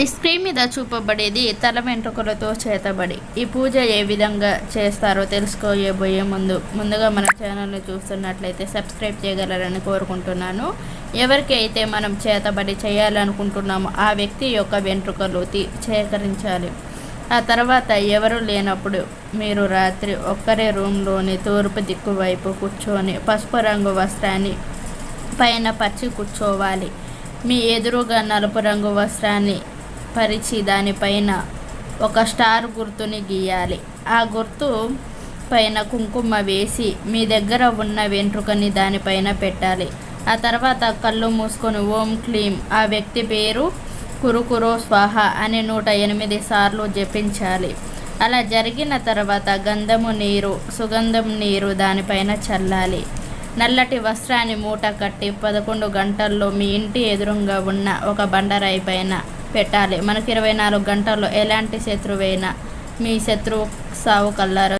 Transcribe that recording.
ఈ స్క్రీన్ మీద చూపబడేది తల వెంట్రుకలతో చేతబడి. ఈ పూజ ఏ విధంగా చేస్తారో తెలుసుకోబోయే ముందు ముందుగా మన ఛానల్ని చూస్తున్నట్లయితే సబ్స్క్రైబ్ చేయగలరని కోరుకుంటున్నాను. ఎవరికి అయితే మనం చేతబడి చేయాలనుకుంటున్నామో ఆ వ్యక్తి యొక్క వెంట్రుకలు తీ సేకరించాలి. ఆ తర్వాత ఎవరు లేనప్పుడు మీరు రాత్రి ఒక్కరే రూమ్లోని తూర్పు దిక్కు వైపు కూర్చొని పసుపు రంగు వస్త్రాన్ని పైన పచ్చి కూర్చోవాలి. మీ ఎదురుగా నలుపు రంగు వస్త్రాన్ని పరిచి దానిపైన ఒక స్టార్ గుర్తుని గీయాలి. ఆ గుర్తు పైన కుంకుమ వేసి మీ దగ్గర ఉన్న వెంట్రుకని దానిపైన పెట్టాలి. ఆ తర్వాత కళ్ళు మూసుకొని ఓం క్లీం. ఆ వ్యక్తి పేరు కురుకురో స్వాహ అని నూట ఎనిమిది సార్లు జపించాలి. అలా జరిగిన తర్వాత గంధము నీరు సుగంధం నీరు దానిపైన చల్లాలి. నల్లటి వస్త్రాన్ని మూట కట్టి పదకొండు గంటల్లో మీ ఇంటి ఎదురుగా ఉన్న ఒక బండరాయి పైన పెట్టాలి. మనకి ఇరవై నాలుగు గంటల్లో ఎలాంటి శత్రువైనా మీ శత్రువు సావు కల్లారో